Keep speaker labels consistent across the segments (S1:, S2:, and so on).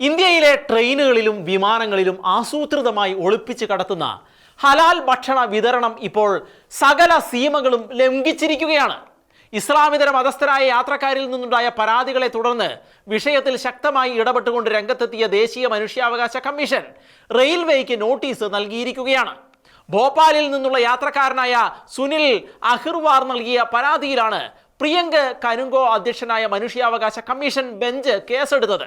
S1: ഇന്ത്യയിലെ ട്രെയിനുകളിലും വിമാനങ്ങളിലും ആസൂത്രിതമായി ഒളിപ്പിച്ച് കടത്തുന്ന ഹലാൽ ഭക്ഷണ വിതരണം ഇപ്പോൾ സകല സീമകളും ലംഘിച്ചിരിക്കുകയാണ്. ഇസ്ലാമിതര മതസ്ഥരായ യാത്രക്കാരിൽ നിന്നുണ്ടായ പരാതികളെ തുടർന്ന് വിഷയത്തിൽ ശക്തമായി ഇടപെട്ടുകൊണ്ട് രംഗത്തെത്തിയ ദേശീയ മനുഷ്യാവകാശ കമ്മീഷൻ റെയിൽവേക്ക് നോട്ടീസ് നൽകിയിരിക്കുകയാണ്. ഭോപ്പാലിൽ നിന്നുള്ള യാത്രക്കാരനായ സുനിൽ അഹിർവാർ നൽകിയ പരാതിയിലാണ് പ്രിയങ്ക കനുങ്കോ അധ്യക്ഷനായ മനുഷ്യാവകാശ കമ്മീഷൻ ബെഞ്ച് കേസെടുത്തത്.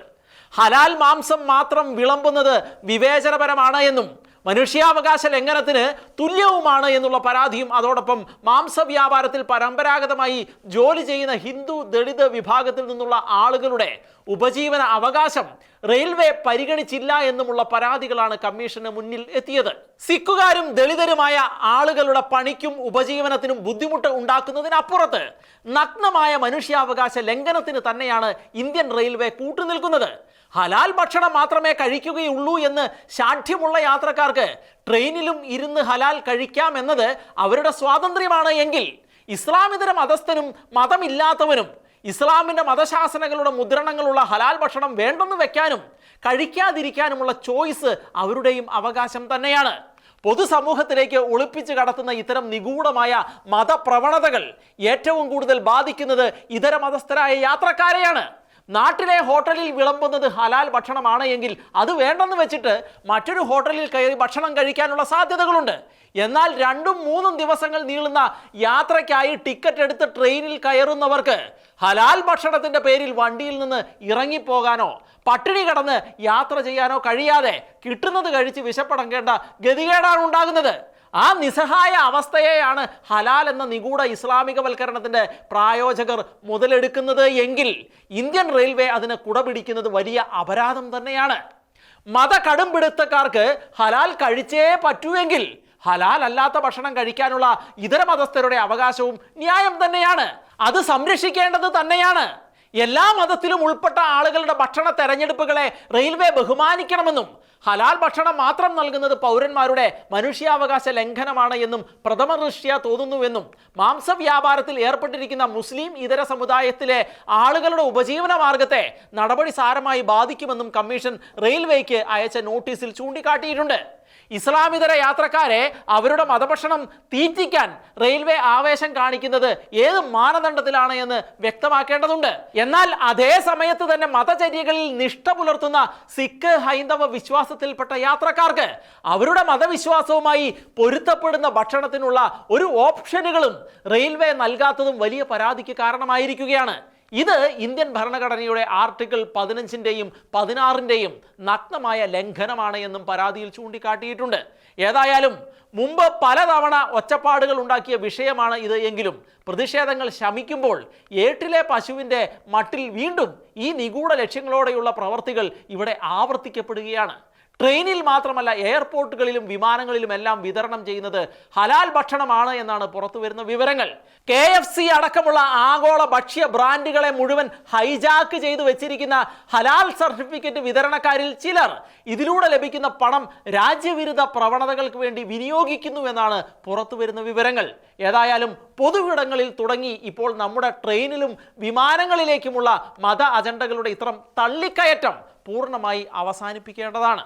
S1: ഹലാൽ മാംസം മാത്രം വിളമ്പുന്നത് വിവേചനപരമാണ് എന്നും മനുഷ്യാവകാശ ലംഘനത്തിന് തുല്യവുമാണ് എന്നുള്ള പരാതിയും അതോടൊപ്പം മാംസവ്യാപാരത്തിൽ പരമ്പരാഗതമായി ജോലി ചെയ്യുന്ന ഹിന്ദു ദളിത് വിഭാഗത്തിൽ നിന്നുള്ള ആളുകളുടെ ഉപജീവന അവകാശം റെയിൽവേ പരിഗണിച്ചില്ല എന്നുമുള്ള പരാതികളാണ് കമ്മീഷന് മുന്നിൽ എത്തിയത്. സിഖുകാരും ദളിതരുമായ ആളുകളുടെ പണിക്കും ഉപജീവനത്തിനും ബുദ്ധിമുട്ട് ഉണ്ടാക്കുന്നതിനപ്പുറത്ത് നഗ്നമായ മനുഷ്യാവകാശ ലംഘനത്തിന് തന്നെയാണ് ഇന്ത്യൻ റെയിൽവേ കൂട്ടുനിൽക്കുന്നത്. ഹലാൽ ഭക്ഷണം മാത്രമേ കഴിക്കുകയുള്ളൂ എന്ന് ശാഠ്യമുള്ള യാത്രക്കാർക്ക് ട്രെയിനിലും ഇരുന്ന് ഹലാൽ കഴിക്കാം എന്നത് അവരുടെ സ്വാതന്ത്ര്യമാണ് എങ്കിൽ ഇസ്ലാമിതര മതസ്ഥനും മതമില്ലാത്തവനും ഇസ്ലാമിന്റെ മതശാസനകളുടെ മുദ്രണങ്ങളുള്ള ഹലാൽ ഭക്ഷണം വേണ്ടെന്ന് വെക്കാനും കഴിക്കാതിരിക്കാനുമുള്ള ചോയ്സ് അവരുടെയും അവകാശം തന്നെയാണ്. പൊതുസമൂഹത്തിലേക്ക് ഒളിപ്പിച്ച് കടത്തുന്ന ഇത്തരം നിഗൂഢമായ മതപ്രവണതകൾ ഏറ്റവും കൂടുതൽ ബാധിക്കുന്നത് ഇതര മതസ്ഥരായ യാത്രക്കാരെയാണ്. നാട്ടിലെ ഹോട്ടലിൽ വിളമ്പുന്നത് ഹലാൽ ഭക്ഷണമാണ് എങ്കിൽ അത് വേണ്ടെന്ന് വെച്ചിട്ട് മറ്റൊരു ഹോട്ടലിൽ കയറി ഭക്ഷണം കഴിക്കാനുള്ള സാധ്യതകളുണ്ട്. എന്നാൽ രണ്ടും മൂന്നും ദിവസങ്ങൾ നീളുന്ന യാത്രയ്ക്കായി ടിക്കറ്റ് എടുത്ത് ട്രെയിനിൽ കയറുന്നവർക്ക് ഹലാൽ ഭക്ഷണത്തിന്റെ പേരിൽ വണ്ടിയിൽ നിന്ന് ഇറങ്ങിപ്പോകാനോ പട്ടിണി കടന്ന് യാത്ര ചെയ്യാനോ കഴിയാതെ കിട്ടുന്നത് കഴിച്ച് വിശപ്പടങ്ങേണ്ട ഗതികേടാണ് ഉണ്ടാകുന്നത്. ആ നിസ്സഹായ അവസ്ഥയെയാണ് ഹലാൽ എന്ന നിഗൂഢ ഇസ്ലാമികവൽക്കരണത്തിന്റെ പ്രായോജകർ മുതലെടുക്കുന്നത് എങ്കിൽ ഇന്ത്യൻ റെയിൽവേ അതിന് കുടപിടിക്കുന്നത് വലിയ അപരാധം തന്നെയാണ്. മത കടുംപിടുത്തക്കാർക്ക് ഹലാൽ കഴിച്ചേ പറ്റൂവെങ്കിൽ ഹലാൽ അല്ലാത്ത ഭക്ഷണം കഴിക്കാനുള്ള ഇതര മതസ്ഥരുടെ അവകാശവും ന്യായം തന്നെയാണ്. അത് സംരക്ഷിക്കേണ്ടത് തന്നെയാണ്. എല്ലാ മതത്തിലും ഉൾപ്പെട്ട ആളുകളുടെ ഭക്ഷണ തെരഞ്ഞെടുപ്പുകളെ റെയിൽവേ ബഹുമാനിക്കണമെന്നും ഹലാൽ ഭക്ഷണം മാത്രം നൽകുന്നത് പൗരന്മാരുടെ മനുഷ്യാവകാശ ലംഘനമാണ് എന്നും പ്രഥമ ദൃഷ്ട്യ തോന്നുന്നുവെന്നും മാംസവ്യാപാരത്തിൽ ഏർപ്പെട്ടിരിക്കുന്ന മുസ്ലിം ഇതര സമുദായത്തിലെ ആളുകളുടെ ഉപജീവന മാർഗത്തെ നടപടി സാരമായി ബാധിക്കുമെന്നും കമ്മീഷൻ റെയിൽവേക്ക് അയച്ച നോട്ടീസിൽ ചൂണ്ടിക്കാട്ടിയിട്ടുണ്ട്. ഇസ്ലാമിതര യാത്രക്കാരെ അവരുടെ മതഭക്ഷണം തീറ്റിക്കാൻ റെയിൽവേ ആവേശം കാണിക്കുന്നത് ഏത് മാനദണ്ഡത്തിലാണ് എന്ന് വ്യക്തമാക്കേണ്ടതുണ്ട്. എന്നാൽ അതേ സമയത്ത് തന്നെ മതചര്യകളിൽ നിഷ്ഠ പുലർത്തുന്ന സിഖ് ഹൈന്ദവ വിശ്വാസത്തിൽപ്പെട്ട യാത്രക്കാർക്ക് അവരുടെ മതവിശ്വാസവുമായി പൊരുത്തപ്പെടുന്ന ഭക്ഷണത്തിനുള്ള ഒരു ഓപ്ഷനുകളും റെയിൽവേ നൽകാത്തതും വലിയ പരാതിക്ക് കാരണമായിരിക്കുകയാണ്. ഇത് ഇന്ത്യൻ ഭരണഘടനയുടെ ആർട്ടിക്കിൾ പതിനഞ്ചിന്റെയും പതിനാറിന്റെയും നഗ്നമായ ലംഘനമാണ് എന്നും പരാതിയിൽ ചൂണ്ടിക്കാട്ടിയിട്ടുണ്ട്. ഏതായാലും മുമ്പ് പലതവണ ഒച്ചപ്പാടുകൾ ഉണ്ടാക്കിയ വിഷയമാണ് ഇത് എങ്കിലും. പ്രതിഷേധങ്ങൾ ശമിക്കുമ്പോൾ ഏട്ടിലെ പശുവിന്റെ മട്ടിൽ വീണ്ടും ഈ നിഗൂഢ ലക്ഷ്യങ്ങളോടെയുള്ള പ്രവർത്തികൾ ഇവിടെ ആവർത്തിക്കപ്പെടുകയാണ്. ട്രെയിനിൽ മാത്രമല്ല എയർപോർട്ടുകളിലും വിമാനങ്ങളിലും എല്ലാം വിതരണം ചെയ്യുന്നത് ഹലാൽ ഭക്ഷണമാണ് എന്നാണ് പുറത്തു വരുന്ന വിവരങ്ങൾ. കെ എഫ് സി അടക്കമുള്ള ആഗോള ഭക്ഷ്യ ബ്രാൻഡുകളെ മുഴുവൻ ഹൈജാക്ക് ചെയ്തു വെച്ചിരിക്കുന്ന ഹലാൽ സർട്ടിഫിക്കറ്റ് വിതരണക്കാരിൽ ചിലർ ഇതിലൂടെ ലഭിക്കുന്ന പണം രാജ്യവിരുദ്ധ പ്രവണതകൾക്ക് വേണ്ടി വിനിയോഗിക്കുന്നു എന്നാണ് പുറത്തു വരുന്ന വിവരങ്ങൾ. ഏതായാലും പൊതുവിടങ്ങളിൽ തുടങ്ങി ഇപ്പോൾ നമ്മുടെ ട്രെയിനിലും വിമാനങ്ങളിലേക്കുമുള്ള മത അജണ്ടകളുടെ ഇത്തരം തള്ളിക്കയറ്റം പൂർണമായി അവസാനിപ്പിക്കേണ്ടതാണ്.